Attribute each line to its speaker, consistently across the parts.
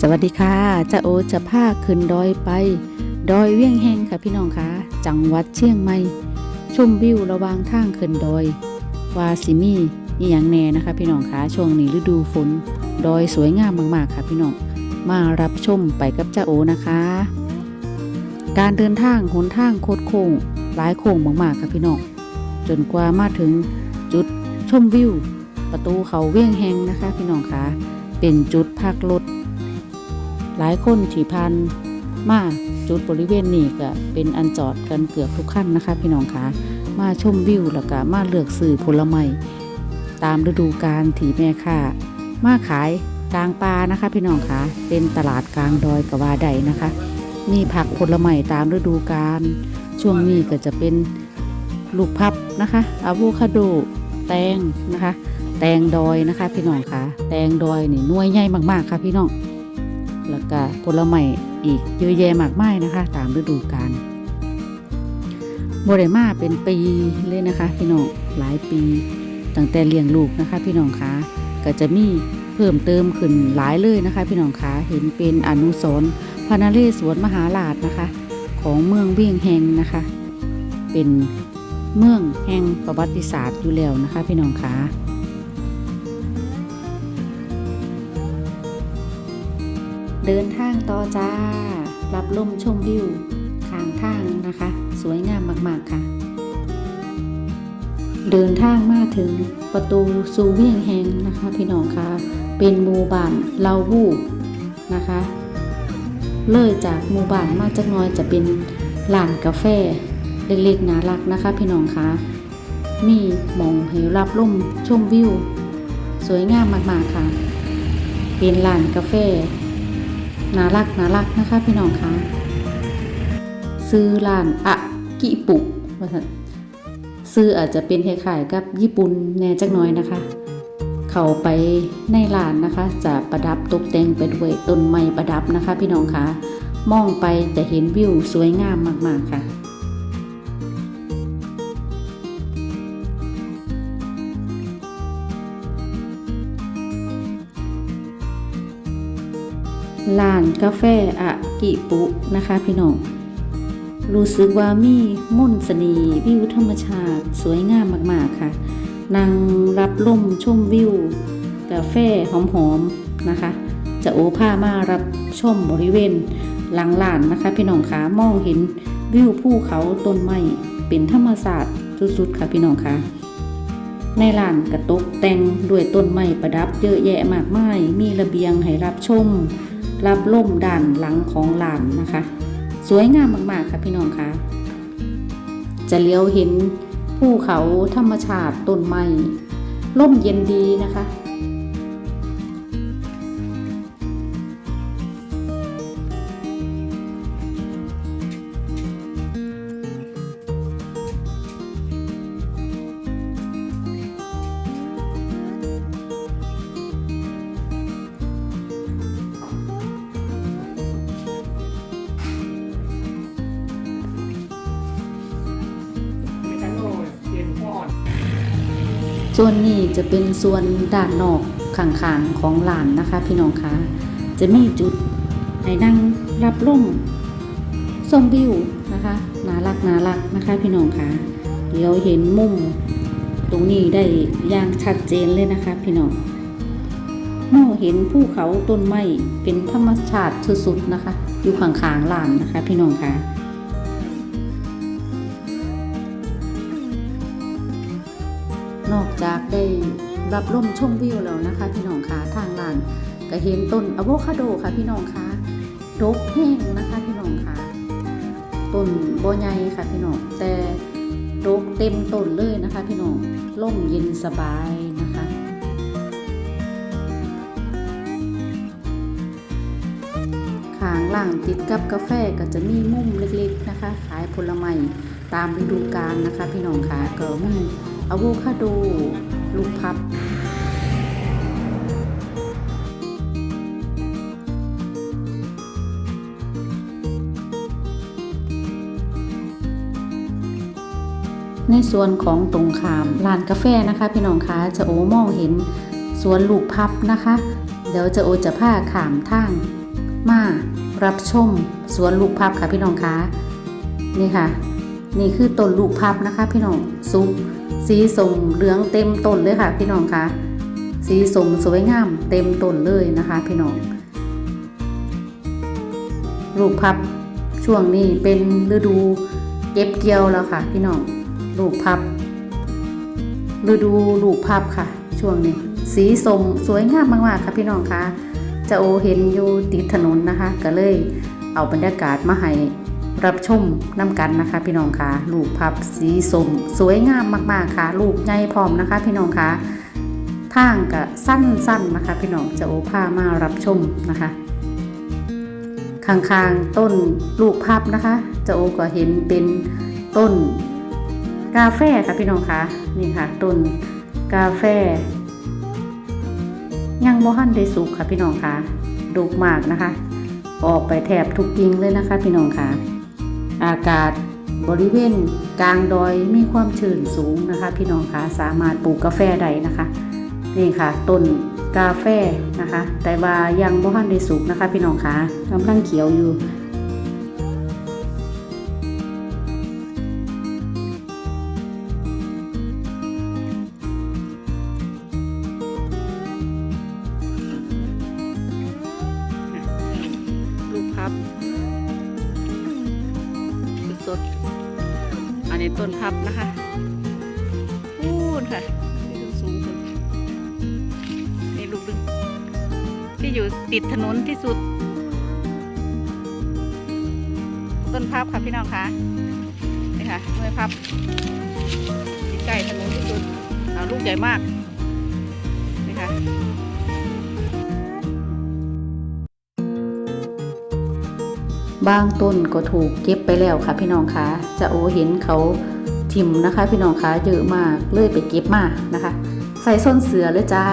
Speaker 1: สวัสดีค่ะจะโอจะพาขึ้นดอยไป ดอยเวียงแหงค่ะพี่น้องคะจังหวัดเชียงใหม่ชมวิวระหวางทางขึ้นดอยวาซิมีนี่อย่างแน่นะคะ พี่น้องคะช่วงนี้ฤดูฝนดอยสวยงามมากๆค่ะพี่น้องมารับชมไปกับจ้าโอนะคะ การเดินทางหนทางโคดโค้งหลายโค้งมากๆค่ะพี่น้องจนกว่ามาถึงจุดชมวิว ประตูเขาเวียงแหงนะคะ พี่น้องคะเป็นจุดพักรถ หลายคนที่ผ่านมาจุดบริเวณนี้ก็เป็นอันจอดกันเกือบทุกขั้นนะคะ พี่น้องคะมาชมวิวแล้วก็มาเลือกซื้อผลไม้ตามฤดูกาลที่แม่ค้ามาขายกลางป่านะคะ พี่น้องคะเป็นตลาดกลางดอยกว่าใดนะคะ มีผักผลไม้ตามฤดูกาลช่วงนี้ก็จะเป็นลูกพับนะคะอะโวคาโดแตงนะคะ แตงดอยนะคะ พี่น้องคะแตงดอยนี่น่วยใหญ่มากๆค่ะพี่น้อง แล้วก็ผลไม้อีกเยอะแยะมากมายนะคะ ตามฤดูกาลบริมาเป็นปีเลยนะคะ พี่น้องหลายปีตั้งแต่เลี้ยงลูกนะคะ พี่น้องคะก็จะมีเพิ่มเติมขึ้นหลายเลยนะคะ พี่น้องคะเห็นเป็นอนุสรณ์พระนเรศวรมหาราชนะคะ ของเมืองเวียงแหงนะคะ เป็นเมืองแห่งประวัติศาสตร์อยู่แล้วนะคะ พี่น้องคะ เดินทางต่อจ้า รับลมชมวิวข้างทางนะคะ สวยงามมาก ๆ ค่ะ เดินทางมาถึงประตูสูเวียงแหงนะคะ พี่น้องคะเป็นหมู่บ้านเลาวูนะคะ เลยจากหมู่บ้านมาจักน้อยจะเป็นร้านกาแฟเล็กๆน่ารักนะคะ พี่น้องคะมีมองให้รับลมชมวิว สวยงามมากๆค่ะ เป็นร้านกาแฟ น่ารักน่ารักนะคะพี่น้องคะซื้อร้านอะกิปุว่าซื้ออาจจะเป็นคล้ายๆกับญี่ปุ่นแน่จักน้อยนะคะ เข้าไปในร้านนะคะ จะประดับตกแต่งไปด้วยต้นไม้ประดับนะคะ พี่น้องคะมองไปจะเห็นวิวสวยงามมากๆค่ะ ร้านกาแฟอะกิปุนะคะพี่น้อง รู้สึกว่ามีมนต์เสน่ห์วิวธรรมชาติสวยงามมากๆค่ะ นั่งรับลมชมวิว กาแฟหอมๆนะคะ จะโอผ้ามารับชมบริเวณหลังลานนะคะ พี่น้องคะมองเห็นวิวภูเขาต้นไม้เป็นธรรมศาสตร์สุดๆค่ะพี่น้องคะในลานกระตกแต่งด้วยต้นไม้ประดับเยอะแยะมากมาย มีระเบียงให้รับชม รับล่มด่านหลังของลานนะคะ สวยงามมากๆค่ะพี่น้องคะจะเลี้ยวเห็นภูเขาธรรมชาติต้นไม้ร่มเย็นดีนะคะ ส่วนนี้จะเป็นส่วนด้านนอกข้างๆของลานนะคะ พี่น้องคะจะมีจุดให้นั่งรับลมชมวิวนะคะน่ารักน่ารักนะคะ พี่น้องคะเดี๋ยวเห็นมุมตรงนี้ได้อย่างชัดเจนเลยนะคะ พี่น้องมองเห็นภูเขาต้นไม้เป็นธรรมชาติสุดๆนะคะ อยู่ข้างๆลานนะคะ พี่น้องคะ รับลมชมวิวแล้วนะคะ พี่น้องคะทางลานก็เห็นต้นอะโวคาโดค่ะ พี่น้องคะดกแห้งนะคะ พี่น้องคะต้นบ่ใหญ่ค่ะ พี่น้องแต่ดกเต็มต้นเลยนะคะ พี่น้องร่มเย็นสบายนะคะขางล่างติดกับกาแฟก็จะมีมุมเล็กๆนะคะ ขายผลไม้ตามฤดูกาลนะคะ พี่น้องคะก็มีอะโวคาโด ลูกพับในส่วนของตรงขามร้านกาแฟนะคะ พี่น้องคะจะโอมองเห็นสวนลูกพับนะคะ เดี๋ยวจะโอจะผ้าขามทางมารับชมสวนลูกพับค่ะพี่น้องคะนี่ค่ะ นี่คือต้นลูกพับนะคะ พี่น้องสุก สีสมเหลืองเต็มต้นเลยค่ะ พี่น้องคะสีสมสวยงามเต็มต้นเลยนะคะ พี่น้องลูกพับช่วงนี้เป็นฤดูเก็บเกี่ยวแล้วค่ะ พี่น้องลูกพับฤดูลูกพับค่ะ ช่วงนี้ สีสมสวยงามมากๆค่ะพี่น้องคะจะโอเห็นอยู่ติดถนนนะคะ ก็เลยเอาบรรยากาศมาให้ รับชมน้ำกันนะคะ พี่น้องคะลูกพับสีสมสวยงามมากๆค่ะ ลูกใหญ่พร้อมนะคะ พี่น้องคะทางก็สั้นๆนะคะ พี่น้องจะโอพามารับชมนะคะข้างๆต้นลูกพับนะคะ จะโอก็เห็นเป็นต้นกาแฟค่ะพี่น้องคะนี่ค่ะต้นกาแฟยังบ่ทันได้สุกค่ะพี่น้องคะดุกมากนะคะ ออกไปแถบทุกกิ่งเลยนะคะ พี่น้องคะ อากาศบริเวณกลางดอยมีความชื้นสูงนะคะ พี่น้องคะสามารถปลูกกาแฟได้นะคะ นี่ค่ะต้นกาแฟนะคะ แต่ว่ายังบ่ทันได้สุกนะคะ พี่น้องคะกำลังเขียวอยู่ ๆอันนี้ต้นพับนะคะพูนค่ะนี่ดูสูงขึ้นนี่ลูกดึงที่อยู่ติดถนนที่สุด ต้นพับค่ะพี่น้องคะนี่ค่ะเมื่อยพับที่ใกล้ถนนที่สุดอ่าลูกใหญ่มากนี่ค่ะ บางต้นก็ถูกเก็บไปแล้วค่ะ พี่น้องคะจะโอเห็นเขาทิมนะคะ พี่น้องคะเยอะมากเลยไปเก็บมานะคะ ใส่ส้นเสือเลยจ้า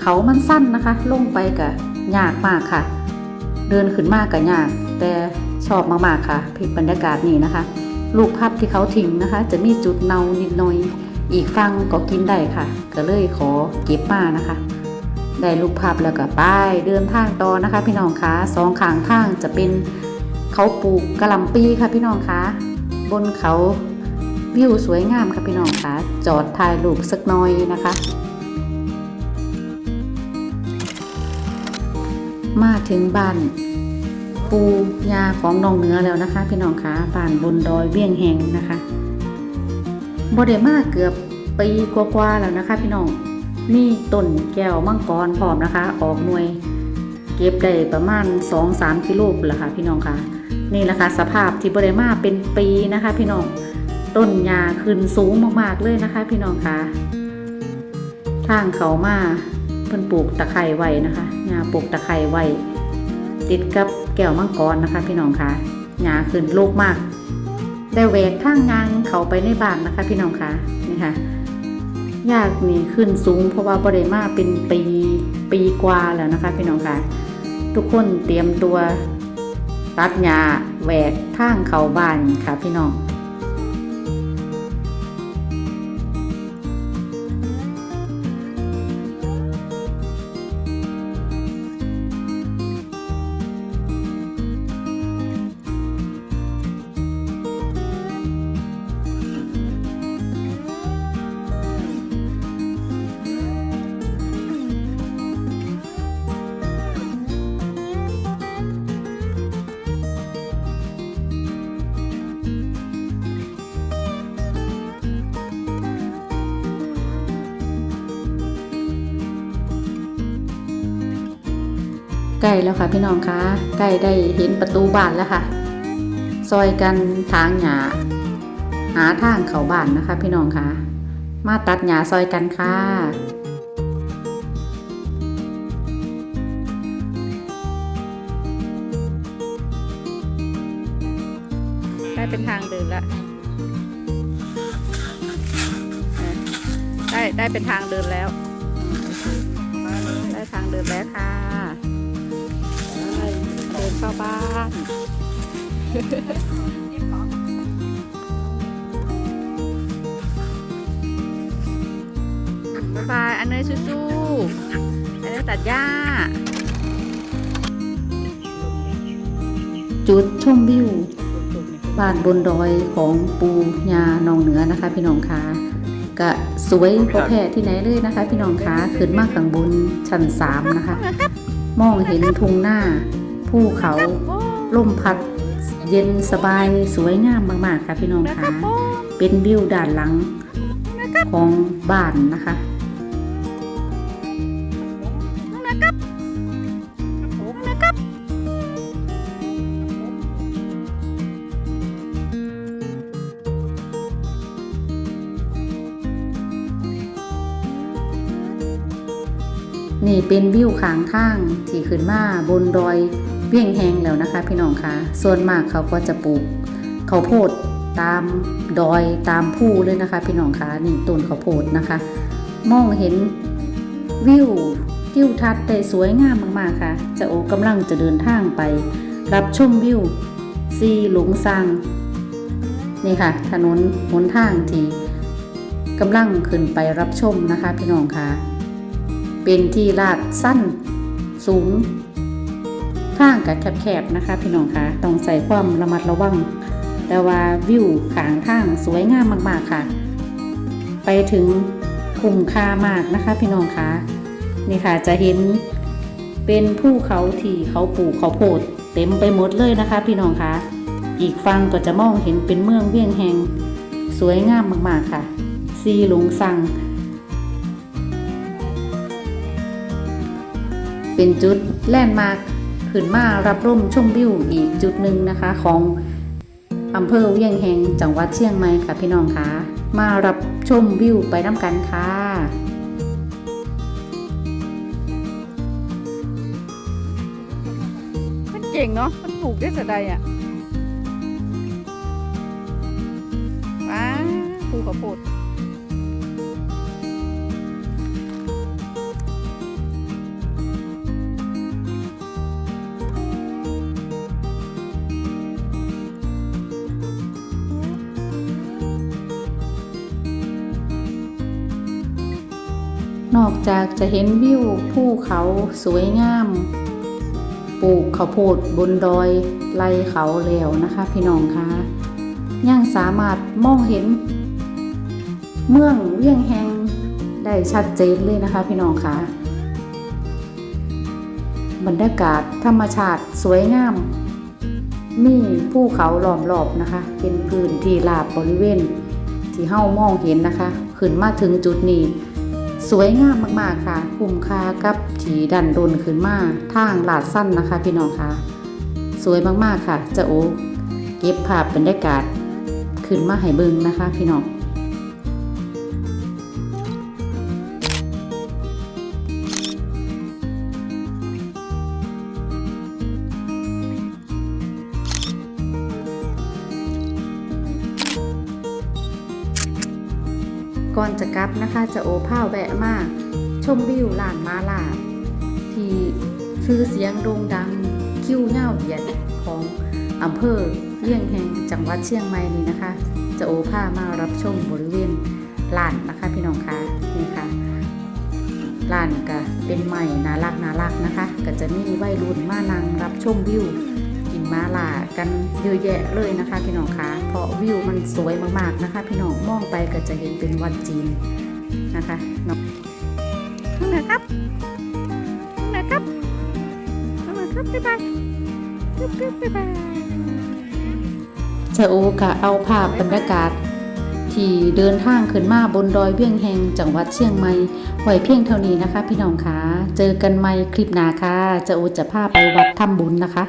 Speaker 1: เขามันสั้นนะคะ ลงไปกับยากมากค่ะ เดินขึ้นมากกับยาก แต่ชอบมากๆค่ะพิบรรยากาศนี่นะคะ ลูกพับที่เขาทิ้งนะคะ จะมีจุดเนานิดหน่อย อีกฟังก็กินได้ค่ะ ก็เลยขอเก็บมานะคะ ได้ลูกภาพแล้วก็ไปเดินทางต่อนะคะ พี่น้องคะสองข้างทางจะเป็นเขาปลูกกระหลำปีค่ะพี่น้องคะบนเขาวิวสวยงามค่ะพี่น้องคะจอดถ่ายรูปสักหน้อยนะคะ มาถึงบ้านปูยาของน้องเนื้อแล้วนะคะ พี่น้องคะบ้านบนดอยเวียงแหงนะคะบไดมาเกือบปีกว่าๆแล้วนะคะ พี่น้อง มีต้นแก้วมังกรพร้อมนะคะ ออกหน่วย เก็บได้ประมาณ 2-3กิโลพุ่นละค่ะพี่น้องค่ะ นี่แหละค่ะสภาพที่บริมาเป็นปีนะคะ พี่น้องต้นหญ้าขึ้นสูงมากๆเลยนะคะ พี่น้องค่ะทางเขามาเพิ่นปลูกตะไคร้ไว้นะคะหญ้าปลูกตะไคร้ไว้ติดกับแก้วมังกรนะคะ พี่น้องค่ะหญ้าขึ้นโลกมากได้แหวกทางยางเขาไปในบ้านนะคะ พี่น้องค่ะนี่ค่ะ ยากนี่ขึ้นสูง เพราะว่าบริมาเป็นปีปีกว่าแล้วนะคะพี่น้องค่ะ ทุกคนเตรียมตัวตัดหญ้าแหวกทางเขาบ้านค่ะพี่น้อง ล้แล้วค่ะ พี่น้องคะใกล้ได้เห็นประตูบ้านแล้วค่ะ ซอยกันทางหญ้าหาทางเข้าบ้านนะคะ พี่น้องคะมาตัดหญ้าซอยกันค่ะได้เป็นทางเดินล้วได้ได้เป็นทางเดินแล้ว ได้ทางเดินแล้วค่ะ เข้าบ้านบ๊ายบาย อันเนยสู้ๆอันเนยตัดหญ้า จุดชมวิวบ้านบนดอยของปูญาหนองเหนือนะคะ พี่น้องคะก็สวยพอแพ้ที่ไหนเลยนะคะ พี่น้องคะขึ้นมากข้างบนชั้นสามนะคะ มองเห็นทุ่งหน้า ภูเขาลมพัดเย็นสบายสวยงามมากๆค่ะพี่น้องคะเป็นวิวด้านหลังของบ้านนะคะนี่เป็นวิวขางทางที่ขึ้นมาบนดอย เวียงแห้งแล้วนะคะ พี่น้องคะส่วนมากเขาก็จะปลูกข้าวโพดตามดอยตามภูเลยนะคะ พี่น้องคะนี่ต้นข้าวโพดนะคะ มองเห็นวิวทิวทัศน์ได้สวยงามมากๆค่ะ จะโอกำลังจะเดินทางไป รับชมวิวซีหลงซังนี่ค่ะ ถนนหนทางที่กำลังขึ้นไปรับชมนะคะ พี่น้องคะเป็นที่ลาดสั้นสูง ทางกับแคบๆนะคะ พี่น้องคะต้องใส่ความระมัดระวัง แต่ว่าวิวขางทางสวยงามมากๆค่ะ ไปถึงคุ้มค่ามากนะคะ พี่น้องคะนี่ค่ะจะเห็นเป็นภูเขาที่เขาปลูกเขาโพดเต็มไปหมดเลยนะคะ พี่น้องคะอีกฝั่งก็จะมองเห็นเป็นเมืองเวียงแหงสวยงามมากๆค่ะซีหลงซังเป็นจุดแลนด์มาร์ค ขึ้นมารับร่มชมวิวอีกจุดหนึ่งนะคะ ของอำเภอเวียงแหงจังหวัดเชียงใหม่ค่ะพี่น้องคะมารับชมวิวไปน้ำกันค่ะ
Speaker 2: มันเก่งเนาะมันปลูกได้แต่ใดอะว้าปลูกข้าวโพด
Speaker 1: อกจากจะเห็นวิวภูเขาสวยงาม ปลูกข้าวโพดบนดอยไล่เขาแล้วนะคะพี่น้องคะยังสามารถมองเห็น เมืองเวียงแหงได้ชัดเจนเลยนะคะพี่น้องคะบรรยากาศธรรมชาติสวยงาม มีภูเขาล้อมรอบนะคะ เป็นพื้นที่ราบบริเวณ ที่เฮ้ามองเห็นนะคะ ขึ้นมาถึงจุดนี้ สวยงามมากๆค่ะ คุ้มค่ากับถี่ดันดนขึ้นมาทางลาดสั้นนะคะ พี่น้องคะสวยมากๆค่ะ จะโอเก็บภาพบรรยากาศขึ้นมาให้เบิ่งนะคะ พี่น้อง ก่อนจะกลับนะคะจะโอผ้าแวะมากชมวิวลานมาลาที่ชื่อเสียงโด่งดังคิ้วเง่าเหยียดของอำเภอเลี่ยงแหงจังหวัดเชียงใหม่นี่นะคะ จะโอผ้ามารับชมบริเวณลานนะคะพี่น้องคะนี่ค่ะลานก็เป็นใหม่น่ารักน่ารักนะคะ ก็จะมีวัยรุ่นมานั่งรับชมวิว มาลากันเยอะแยะเลยนะคะพี่น้องคะเพราะวิวมันสวยมากๆนะคะ พี่น้องมองไปก็จะเห็นเป็นวันจีนนะคะเนาะ
Speaker 2: ข้างไหนครับข้างไหนครับข้างไหนครับบ๊ายบายจุ๊บจุ๊บบ๊ายบาย
Speaker 1: ชะโอกะเอาภาพบรรยากาศที่เดินทางขึ้นมาบนดอยเวียงแหงจังหวัดเชียงใหม่ไว้เพียงเท่านี้นะคะ พี่น้องคะ เจอกันใหม่คลิปหน้าค่ะ จะโอจะพาไปวัดทำบุญนะคะ